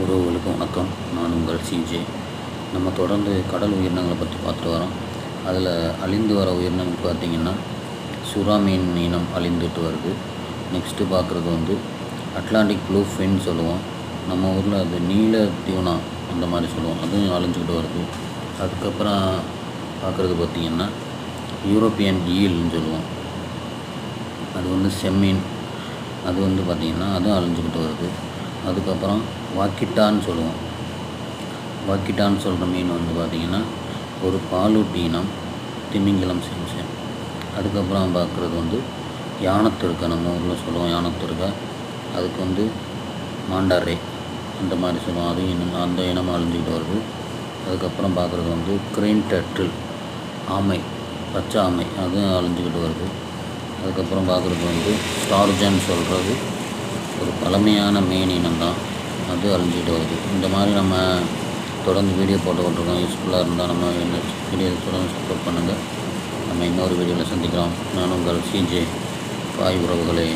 உறவுகளுக்கு வணக்கம். நான் உங்கள் சிஜே நம்ம தொடர்ந்து கடல் உயிரினங்களை பற்றி பார்த்துட்டு வரோம். அதில் அழிந்து வர உயிரினம் பார்த்திங்கன்னா சுறா மீன் இனம் அழிந்துட்டு வருது. நெக்ஸ்ட்டு பார்க்குறது வந்து அட்லாண்டிக் ப்ளூ ஃபின் சொல்லுவோம். நம்ம ஊரில் அது நீல தியூனா அந்த மாதிரி சொல்லுவோம். அதுவும் அழிஞ்சிக்கிட்டு வருது. அதுக்கப்புறம் பார்க்குறது பார்த்திங்கன்னா யூரோப்பியன் ஈல்னு சொல்லுவோம். அது வந்து செம்மீன். அது வந்து பார்த்திங்கன்னா அதுவும் அழிஞ்சிக்கிட்டு வருது. அதுக்கப்புறம் வாக்கிட்டான்னு சொல்லுவோம். வாக்கிட்டான்னு சொல்கிற மீன் வந்து பார்த்திங்கன்னா ஒரு பாலூட்டி இனம் திமிங்கலம் செஞ்சேன் அதுக்கப்புறம் பார்க்குறது வந்து யானத்திருக்க நம்ம ஊரில் சொல்லுவோம் யானத்திருக்க. அதுக்கு வந்து மாண்டாரே அந்த மாதிரி சொல்லுவோம். அதுவும் இனம் அந்த இனம் அழிஞ்சிக்கிட்டு வருது. அதுக்கப்புறம் பார்க்குறது வந்து கிரெயின் டட்டில் ஆமை பச்சை ஆமை அதுவும் அழிஞ்சிக்கிட்டு வருது. அதுக்கப்புறம் பார்க்குறது வந்து ஸ்டார்ஜன் சொல்கிறது ஒரு பழமையான மீன் இனம் தான். அது அழிஞ்சிட்டு வருது. இந்த மாதிரி நம்ம தொடர்ந்து வீடியோ போட்டு கொண்டிருக்கோம் யூஸ்ஃபுல்லாக இருந்தால் நம்ம என்ன வீடியோ தொடர்ந்து சப்போர்ட் பண்ணுங்கள் நம்ம இன்னொரு வீடியோவில் சந்திக்கிறோம் நான் உங்கள் சிஜே பாய் உறவுகளே.